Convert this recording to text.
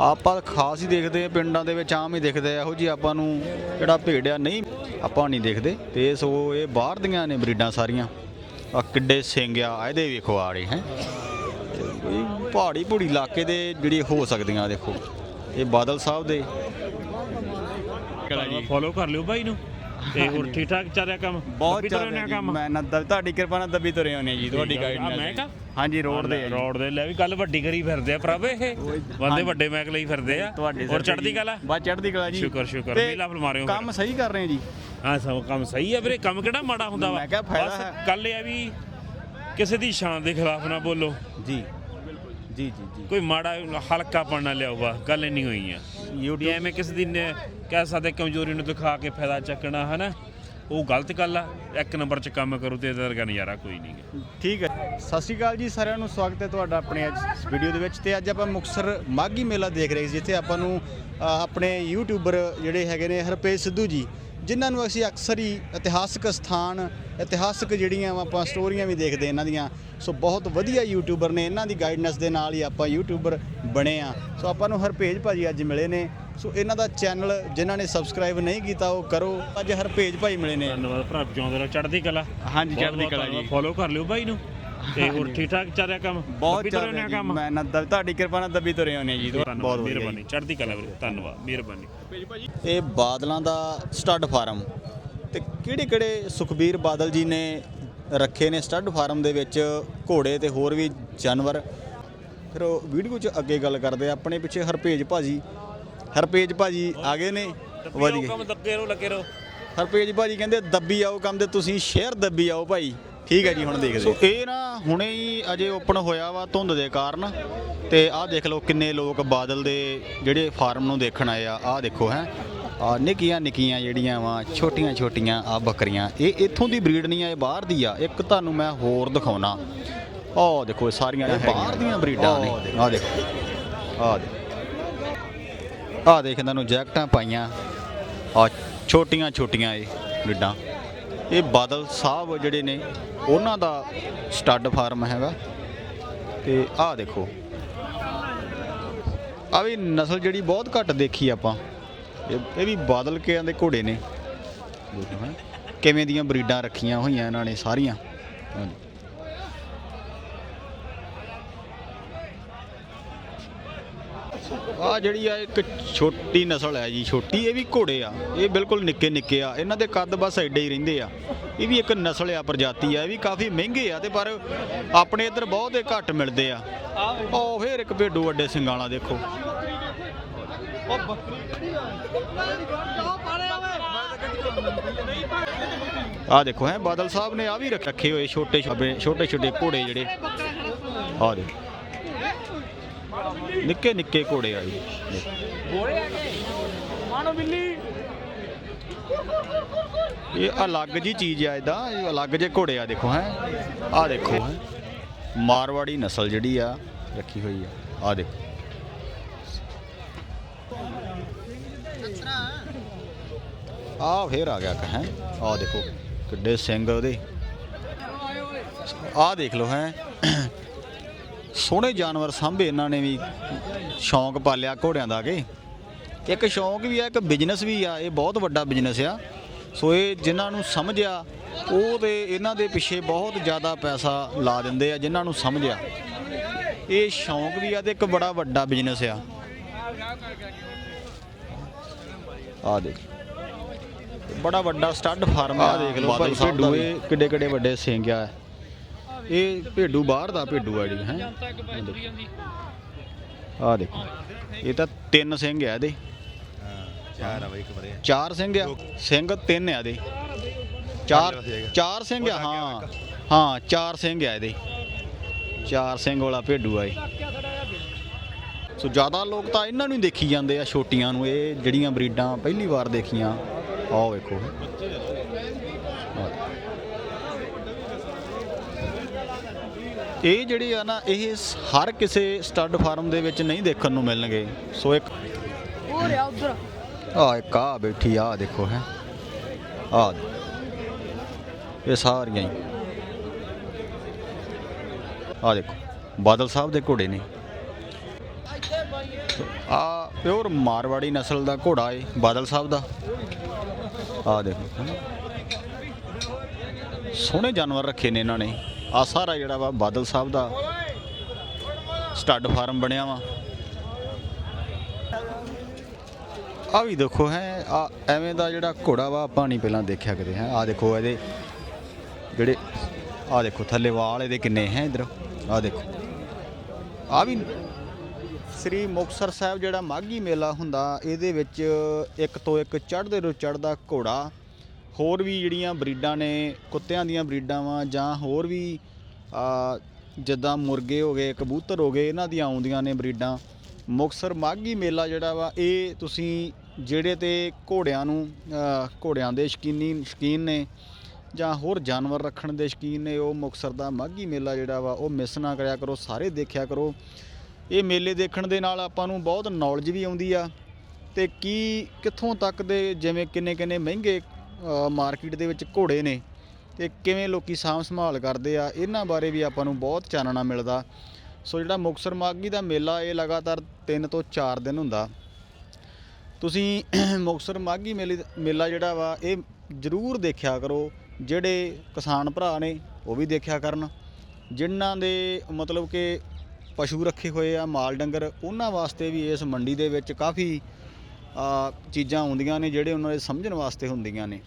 ਆਪਾਂ ਖਾਸ ਹੀ ਦੇਖਦੇ ਆ ਪਿੰਡਾਂ ਦੇ ਵਿੱਚ ਆਮ ਹੀ ਦਿਖਦੇ ਆ ਇਹੋ ਜੀ ਆਪਾਂ ਨੂੰ ਜਿਹੜਾ ਭੇਡ ਆ ਨਹੀਂ ਆਪਾਂ ਨਹੀਂ ਦੇਖਦੇ। ਤੇ ਸੋ ਇਹ ਬਾਹਰ ਦੀਆਂ ਨੇ ਬਰੀਡਾਂ ਸਾਰੀਆਂ। ਆ ਕਿੱਡੇ ਸਿੰਘ ਆ ਇਹਦੇ ਵੇਖੋ ਆੜੇ ਹੈ। ਕੋਈ ਪਹਾੜੀ ਪੂੜੀ ਇਲਾਕੇ ਦੇ ਜਿਹੜੀ ਹੋ ਸਕਦੀਆਂ ਦੇਖੋ। ਇਹ ਬਾਦਲ ਸਾਹਿਬ ਦੇ। ਫੋਲੋ ਕਰ ਲਿਓ ਬਾਈ ਨੂੰ। ਤੇ ਹੋਰ ਠੀਕ ਠਾਕ ਚੱਲ ਰਿਹਾ ਕੰਮ? ਬਹੁਤ ਦੱਬੀ ਚੱਲ ਰਿਹਾ ਨੇ ਜੀ। ਕੰਮ? ਮੈਂ ਨਾ ਦ- ਤੁਹਾਡੀ ਕਿਰਪਾ ਨਾਲ ਦੱਬੀ ਤੁਰੇ ਆਉਨੇ ਜੀ ਤੁਹਾਡੀ ਠੀਕ ਆ, ਗਾਈਡ ਨਾਲ ਮੈਂ ਕਾ? ਹਾਂਜੀ ਰੋਡ ਦੇ ਆ ਜੀ। ਰੋਡ ਦੇ ਲੈ ਵੀ ਗੱਲ ਵੱਡੀ ਕਰੀ ਫਿਰਦੇ ਆ ਪ੍ਰਭ ਇਹ। ਬੰਦੇ। ਵੱਡੇ ਮੈਕ ਲਈ ਫਿਰਦੇ ਆ। ਤੁਹਾਡੇ ਹੋਰ ਤੇ ਚੜਦੀ ਜੀ। ਕਲਾ? ਬਸ ਚੜ੍ਹਦੀ ਕਲਾ ਜੀ। ਸ਼ੁਕਰ, ਸ਼ੁਕਰ। ਤੇ ਮੇਲਾ ਫਰਮਾਰਿਓ ਕੰਮ ਸਹੀ ਕਰ ਰਹੇ ਆ ਜੀ। ਹਾਂ ਸਭ ਕੰਮ ਸਹੀ ਆ ਵੀਰੇ। ਕੰਮ ਕਿਹੜਾ ਮਾੜਾ ਹੁੰਦਾ ਵਾ? ਮੈਂ ਕਿਹਾ ਫਾਇਦਾ ਹੈ। ਗੱਲ ਇਹ ਆ ਵੀ ਕਿਸੇ ਦੀ ਸ਼ਾਨ ਦੇ ਖਿਲਾਫ ਨਾ ਬੋਲੋ। ਜੀ। ਜੀ ਜੀ ਜੀ। ਕੋਈ ਮਾੜਾ ਹਲਕਾ ਪੜਨਾ ਲਿਆਓ ਵਾ ਗੱਲ ਇੰਨੀ ਹੋਈ ਆ। YouTube ਐਵੇਂ ਕਿਸੇ ਦੀ ਨੇ ਕਹਿ ਸਕਦੇ ਕਮਜ਼ੋਰੀ ਨੂੰ ਦਿਖਾ ਕੇ ਫਾਇਦਾ ਚੱਕਣਾ ਹਨਾ? ਉਹ ਗਲਤ ਗੱਲ ਆ ਇੱਕ ਨੰਬਰ 'ਚ ਕੰਮ ਕਰੂ ਤੇ ਇਹਦਾ ਵਰਗਾ ਨਜ਼ਾਰਾ ਕੋਈ ਨਹੀਂ ਠੀਕ ਹੈ। ਸਤਿ ਸ਼੍ਰੀ ਅਕਾਲ ਜੀ ਸਾਰਿਆਂ ਨੂੰ ਸਵਾਗਤ ਹੈ ਤੁਹਾਡਾ ਆਪਣੇ ਅੱਜ ਇਸ ਵੀਡੀਓ ਦੇ ਵਿੱਚ ਤੇ ਅੱਜ ਆਪਾਂ ਮੁਕਤਸਰ ਮਾਘੀ ਮੇਲਾ ਦੇਖ ਰਹੇ ਸੀ ਜਿੱਥੇ ਆਪਾਂ ਨੂੰ ਅ, ਆਪਣੇ ਯੂਟਿਊਬਰ ਜਿਹੜੇ ਹੈਗੇ ਨੇ ਹਰਪੇਜ ਸਿੱਧੂ ਜੀ ਜਿਨ੍ਹਾਂ ਨੂੰ ਅਸੀਂ ਅਕਸਰ ਹੀ ਇਤਿਹਾਸਕ ਸਥਾਨ ਇਤਿਹਾਸਕ ਜਿਹੜੀਆਂ ਵਾ ਆਪਾਂ ਸਟੋਰੀਆਂ ਵੀ ਦੇਖਦੇ ਇਹਨਾਂ ਦੀਆਂ ਸੋ ਬਹੁਤ ਵਧੀਆ ਯੂਟਿਊਬਰ ਨੇ ਇਹਨਾਂ ਦੀ ਗਾਈਡਨੈਸ ਦੇ ਨਾਲ ਹੀ ਆਪਾਂ ਯੂਟਿਊਬਰ ਬਣੇ ਆ। ਸੋ ਆਪਾਂ ਨੂੰ ਹਰਪੇਜ ਭਾਜੀ ਅੱਜ ਮਿਲੇ ਨੇ। ਸੋ ਇਹਨਾਂ ਦਾ ਚੈਨਲ ਜਿਨ੍ਹਾਂ ਨੇ ਸਬਸਕ੍ਰਾਈਬ ਨਹੀਂ ਕੀਤਾ ਉਹ ਕਰੋ। ਅੱਜ ਹਰਪੇਜ ਭਾਈ ਮਿਲੇ ਨੇ। ਧੰਨਵਾਦ ਭਰਾ ਜਿਉਂਦੇ ਰਹੋ ਚੜ੍ਹਦੀ ਕਲਾ। ਹਾਂਜੀ ਚੜ੍ਹਦੀ ਕਲਾ ਜੀ। ਫੋਲੋ ਕਰ ਲਿਓ ਬਾਈ ਨੂੰ। ਤੇ ਹੋਰ ਠੀਕ ਠਾਕ ਚੱਲ ਰਿਹਾ ਕੰਮ? ਬਹੁਤ ਚੱਲ ਰਿਹਾ ਜੀ ਕੰਮ? ਮੈਂ ਨਾ ਤੁਹਾਡੀ ਕਿਰਪਾ ਨਾਲ ਦੱਬੀ ਤੁਰੇ ਆਉਨੇ ਜੀ। ਬਹੁਤ ਮਿਹਰਬਾਨੀ। ਚੜ੍ਹਦੀ ਕਲਾ ਵੀਰੇ ਧੰਨਵਾਦ ਮਿਹਰਬਾਨੀ। ਇਹ ਬਾਦਲਾਂ ਦਾ ਸਟੱਡ ਫਾਰਮ। ਤੇ ਕਿਹੜੇ ਕਿਹੜੇ ਸੁਖਬੀਰ ਬਾਦਲ ਜੀ ਨੇ ਰੱਖੇ ਨੇ ਸਟੱਡ ਫਾਰਮ ਦੇ ਵਿੱਚ ਘੋੜੇ ਤੇ ਹੋਰ ਵੀ ਜਾਨਵਰ। ਫਿਰ ਉਹ ਵੀਡੀਓ 'ਚ ਅੱਗੇ ਗੱਲ ਕਰਦੇ ਆ ਆਪਣੇ ਪਿੱਛੇ ਹਰਪੇਜ ਭਾਜੀ। ਹਰਪੇਜ ਭਾਜੀ ਆ ਗਏ ਨੇ ਵਧੀਆ ਕੰਮ ਦੱਗੇ ਰਹੋ ਲੱਗੇ ਰਹੋ। ਹਰਪੇਜ ਭਾਜੀ ਕਹਿੰਦੇ ਦੱਬੀ ਆਓ ਕੰਮ ਤੇ ਤੁਸੀਂ ਸ਼ੇਅਰ ਦੱਬੀ ਆਓ ਭਾਈ। ਠੀਕ ਹੈ ਜੀ ਹੁਣ ਦੇਖਦੇ ਸੋ ਇਹ ਨਾ ਹੁਣੇ ਹੀ ਅਜੇ ਓਪਨ ਹੋਇਆ ਵਾ ਧੁੰਦ ਦੇ ਕਾਰਨ। ਤੇ ਆਹ ਦੇਖ ਲਓ ਕਿੰਨੇ ਲੋਕ ਬਾਦਲ ਦੇ ਜਿਹੜੇ ਫਾਰਮ ਨੂੰ ਦੇਖਣ ਆਏ ਆ। ਆਹ ਦੇਖੋ ਹੈ। ਆ ਨਿੱਕੀਆਂ ਨਿੱਕੀਆਂ ਜਿਹੜੀਆਂ ਵਾ ਛੋਟੀਆਂ ਛੋਟੀਆਂ ਆ ਬੱਕਰੀਆਂ। ਇਹ ਇੱਥੋਂ ਦੀ ਬਰੀਡ ਨਹੀਂ ਆ ਇਹ ਬਾਹਰ ਦੀ ਆ। ਇੱਕ ਤੁਹਾਨੂੰ ਮੈਂ ਹੋਰ ਦਿਖਾਉਣਾ। ਆਹ ਦੇਖੋ ਸਾਰੀਆਂ ਇਹ ਬਾਹਰ ਦੀਆਂ ਬਰੀਡਾਂ ਨੇ। ਆਹ ਦੇਖੋ। ਆਹ ਦੇਖੋ। ਆਹ ਦੇਖ। ਇਹਨਾਂ ਨੂੰ ਜੈਕਟਾਂ ਪਾਈਆਂ। ਆ ਛੋਟੀਆਂ ਛੋਟੀਆਂ ਇਹ ਬਰੀਡਾਂ। ਇਹ ਬਾਦਲ ਸਾਹਿਬ ਜਿਹੜੇ ਨੇ ਉਹਨਾਂ ਦਾ ਸਟੱਡ ਫਾਰਮ ਹੈਗਾ। ਤੇ ਆਹ ਦੇਖੋ। ਆ ਵੀ ਨਸਲ ਜਿਹੜੀ ਬਹੁਤ ਘੱਟ ਦੇਖੀ ਆਪਾਂ। ਇਹ ਇਹ ਵੀ ਬਾਦਲ ਕਿਆਂ ਦੇ ਘੋੜੇ ਨੇ। ਕਿਵੇਂ ਦੀਆਂ ਬਰੀਡਾਂ ਰੱਖੀਆਂ ਹੋਈਆਂ ਇਹਨਾਂ ਨੇ ਸਾਰੀਆਂ। ਹਾਂਜੀ। ਆ ਜਿਹੜੀ ਆ ਇੱਕ ਛੋਟੀ ਨਸਲ ਹੈ ਜੀ, ਛੋਟੀ, ਇਹ ਵੀ ਘੋੜੇ ਆ। ਇਹ ਬਿਲਕੁਲ ਨਿੱਕੇ ਨਿੱਕੇ ਆ। ਇਹਨਾਂ ਦੇ ਕੱਦ ਬਸ ਐਡੇ ਹੀ ਰਹਿੰਦੇ ਆ। ਇਹ ਵੀ ਇੱਕ ਨਸਲ ਆ, ਪ੍ਰਜਾਤੀ ਆ। ਇਹ ਵੀ ਕਾਫੀ ਮਹਿੰਗੇ ਆ ਤੇ ਪਰ ਆਪਣੇ ਇੱਧਰ ਬਹੁਤ ਹੀ ਘੱਟ ਮਿਲਦੇ ਆ। ਉਹ ਫੇਰ ਇੱਕ ਭੇਡੂ ਵੱਡੇ ਸਿੰਘਾਂ ਵਾਲਾ ਦੇਖੋ ਆ? ਦੇਖੋ ਹੈ, ਬਾਦਲ ਸਾਹਿਬ ਨੇ ਆ ਵੀ ਰੱਖੇ ਹੋਏ ਛੋਟੇ ਛੋਟੇ ਛੋਟੇ ਘੋੜੇ ਜਿਹੜੇ। ਆ ਦੇ ਨਿੱਕੇ ਨਿੱਕੇ ਘੋੜੇ ਆ ਜੀ। ਇਹ ਅਲੱਗ ਜੀ ਚੀਜ਼ ਆ ਇਹਦਾ, ਇਹ ਅਲੱਗ ਜੇ ਘੋੜੇ ਆ, ਦੇਖੋ ਹੈ। ਆ ਦੇਖੋ ਹੈ। ਮਾਰਵਾੜੀ ਨਸਲ ਜਿਹੜੀ ਆ, ਰੱਖੀ ਹੋਈ ਆ। ਆ ਦੇਖੋ। ਆ ਫੇਰ ਆ ਗਿਆ ਕਹਾਂ ਆ ਦੇਖੋ, ਕਿੱਡੇ ਸਿੰਘ ਉਹਦੇ। ਆ ਦੇਖ ਲਓ, ਹੈ? ਸੋਹਣੇ ਜਾਨਵਰ ਸਾਂਭੇ ਇਹਨਾਂ ਨੇ ਵੀ। ਸ਼ੌਂਕ ਪਾਲਿਆ ਘੋੜਿਆਂ ਦਾ ਕਿ ਇੱਕ ਸ਼ੌਂਕ ਵੀ ਆ, ਇੱਕ ਬਿਜ਼ਨਸ ਵੀ ਆ, ਇਹ ਬਹੁਤ ਵੱਡਾ ਬਿਜ਼ਨਸ ਆ। ਸੋ ਇਹ ਜਿਨ੍ਹਾਂ ਨੂੰ ਸਮਝਿਆ, ਉਹ ਤੇ ਇਹਨਾਂ ਦੇ ਪਿੱਛੇ ਬਹੁਤ ਜ਼ਿਆਦਾ ਪੈਸਾ ਲਾ ਦਿੰਦੇ ਆ, ਜਿਨ੍ਹਾਂ ਨੂੰ ਸਮਝਿਆ। ਇਹ ਸ਼ੌਂਕ ਵੀ ਆ ਤੇ ਇੱਕ ਬੜਾ ਵੱਡਾ ਬਿਜ਼ਨਸ ਆ। ਆ ਦੇਖ। ਬੜਾ ਵੱਡਾ ਸਟੱਡ ਫਾਰਮ ਆ ਦੇਖ ਲਓ ਭਾਈ ਭੇਡੂ ਇਹ ਕਿੱਡੇ ਕਿੱਡੇ ਵੱਡੇ ਸਿੰਘ ਆ। ਇਹ ਭੇਡੂ ਬਾਹਰ ਦਾ ਭੇਡੂ ਆ ਜੀ ਹੈ? ਆ ਦੇਖੋ। ਇਹ ਤਾਂ ਤਿੰਨ ਸਿੰਘ ਆ ਇਹਦੇ। ਚਾਰ ਆ ਬਈ ਇੱਕ ਬਰੇ ਚਾਰ ਸਿੰਘ ਆ। ਸਿੰਘ ਤਿੰਨ ਆ ਇਹਦੇ। ਚਾਰ ਚਾਰ ਸਿੰਘ ਆ ਹਾਂ। ਹਾਂ ਚਾਰ ਸਿੰਘ ਆ ਇਹਦੇ। ਚਾਰ ਸਿੰਘ ਵਾਲਾ ਭੇਡੂ ਆ ਇਹ। ਸੋ ਜ਼ਿਆਦਾ ਲੋਕ ਤਾਂ ਇਹਨਾਂ ਨੂੰ ਹੀ ਦੇਖੀ ਜਾਂਦੇ ਆ ਛੋਟੀਆਂ ਨੂੰ। ਇਹ ਜਿਹੜੀਆਂ ਬਰੀਡਾਂ ਪਹਿਲੀ ਵਾਰ ਦੇਖੀਆਂ ਆਹ ਵੇਖੋ। ਇਹ ਜਿਹੜੇ ਆ ਨਾ ਇਹ ਹਰ ਕਿਸੇ ਸਟੱਡ ਫਾਰਮ ਦੇ ਵਿੱਚ ਨਹੀਂ ਦੇਖਣ ਨੂੰ ਮਿਲਣਗੇ। ਸੋ ਇੱਕ ਹੋ ਰਿਹਾ ਉਧਰ। ਆ ਇੱਕ ਆ ਬੈਠੀ ਆ ਦੇਖੋ ਹੈ। ਆ ਇਹ ਸਾਰੀਆਂ ਹੀ। ਆ ਦੇਖੋ ਬਾਦਲ ਸਾਹਿਬ ਦੇ ਘੋੜੇ ਨੇ। ਆ ਪਿਓਰ ਮਾਰਵਾੜੀ ਨਸਲ ਦਾ ਘੋੜਾ ਏ, ਬਾਦਲ ਸਾਹਿਬ ਦਾ। ਆ ਦੇਖੋ। ਸੋਹਣੇ ਜਾਨਵਰ ਰੱਖੇ ਨੇ ਇਹਨਾਂ ਨੇ। ਆ ਸਾਰਾ ਜਿਹੜਾ ਵਾ ਬਾਦਲ ਸਾਹਿਬ ਦਾ ਸਟੱਡ ਫਾਰਮ ਬਣਿਆ ਵਾ। ਆ ਵੀ ਦੇਖੋ ਹੈ, ਆ ਐਵੇਂ ਦਾ ਜਿਹੜਾ ਘੋੜਾ ਵਾ ਪਾਣੀ ਪਹਿਲਾਂ ਦੇਖਿਆ ਕਦੇ ਹੈ। ਆ ਦੇਖੋ ਇਹਦੇ ਜਿਹੜੇ, ਆ ਦੇਖੋ ਥੱਲੇ ਵਾਲ ਇਹਦੇ ਕਿੰਨੇ ਹੈ ਇਧਰ। ਆ ਦੇਖੋ। ਆ ਵੀ ਸ੍ਰੀ ਮੁਕਤਸਰ ਸਾਹਿਬ ਜਿਹੜਾ ਮਾਘੀ ਮੇਲਾ ਹੁੰਦਾ, ਇਹਦੇ ਵਿੱਚ ਇੱਕ ਤੋਂ ਇੱਕ ਚੜ੍ਹਦੇ ਰੋ ਚੜ੍ਹਦਾ ਘੋੜਾ, ਹੋਰ ਵੀ ਜਿਹੜੀਆਂ ਬਰੀਡਾਂ ਨੇ, ਕੁੱਤਿਆਂ ਦੀਆਂ ਬਰੀਡਾਂ ਵਾ, ਜਾਂ ਹੋਰ ਵੀ ਜਿੱਦਾਂ ਮੁਰਗੇ ਹੋ ਗਏ, ਕਬੂਤਰ ਹੋ ਗਏ, ਇਹਨਾਂ ਦੀਆਂ ਆਉਂਦੀਆਂ ਨੇ ਬਰੀਡਾਂ। ਮੁਕਤਸਰ ਮਾਘੀ ਮੇਲਾ ਜਿਹੜਾ ਵਾ, ਇਹ ਤੁਸੀਂ ਜਿਹੜੇ ਤੇ ਘੋੜਿਆਂ ਨੂੰ ਘੋੜਿਆਂ ਦੇ ਸ਼ਕੀਨੀ, ਸ਼ਕੀਨ ਨੇ, ਜਾਂ ਹੋਰ ਜਾਨਵਰ ਰੱਖਣ ਦੇ ਸ਼ਕੀਨ ਨੇ, ਉਹ ਮੁਕਤਸਰ ਦਾ ਮਾਘੀ ਮੇਲਾ ਜਿਹੜਾ ਵਾ, ਉਹ ਮਿਸ ਨਾ ਕਰਿਆ ਕਰੋ, ਸਾਰੇ ਦੇਖਿਆ ਕਰੋ। ਇਹ ਮੇਲੇ ਦੇਖਣ ਦੇ ਨਾਲ ਆਪਾਂ ਨੂੰ ਬਹੁਤ ਨੌਲੇਜ ਵੀ ਆਉਂਦੀ ਆ ਤੇ ਕੀ ਕਿੱਥੋਂ ਤੱਕ ਦੇ ਜਿਵੇਂ ਕਿੰਨੇ ਕਿੰਨੇ ਮਹਿੰਗੇ ਮਾਰਕੀਟ ਦੇ ਵਿੱਚ ਘੋੜੇ ਨੇ ਤੇ ਕਿਵੇਂ ਲੋਕੀ ਸਾਂਭ ਸੰਭਾਲ ਕਰਦੇ ਆ, ਇਹਨਾਂ ਬਾਰੇ ਵੀ ਆਪਾਂ ਨੂੰ ਬਹੁਤ ਚਾਨਣਾ ਮਿਲਦਾ। ਸੋ ਜਿਹੜਾ ਮੁਕਤਸਰ ਮਾਘੀ ਦਾ ਮੇਲਾ, ਇਹ ਲਗਾਤਾਰ 3 ਤੋਂ 4 ਦਿਨ ਹੁੰਦਾ। ਤੁਸੀਂ ਮੁਕਤਸਰ ਮਾਘੀ ਮੇਲੇ ਮੇਲਾ ਜਿਹੜਾ ਵਾ, ਇਹ ਜ਼ਰੂਰ ਦੇਖਿਆ ਕਰੋ। ਜਿਹੜੇ ਕਿਸਾਨ ਭਰਾ ਨੇ, ਉਹ ਵੀ ਦੇਖਿਆ ਕਰਨ। ਜਿਨ੍ਹਾਂ ਦੇ ਮਤਲਬ ਕਿ ਪਸ਼ੂ ਰੱਖੇ ਹੋਏ ਆ, ਮਾਲ ਡੰਗਰ, ਉਹਨਾਂ ਵਾਸਤੇ ਵੀ ਇਸ ਮੰਡੀ ਦੇ ਵਿੱਚ ਕਾਫੀ ਚੀਜ਼ਾਂ ਆਉਂਦੀਆਂ ਨੇ ਜਿਹੜੇ ਉਹਨਾਂ ਦੇ ਸਮਝਣ ਵਾਸਤੇ ਹੁੰਦੀਆਂ ਨੇ।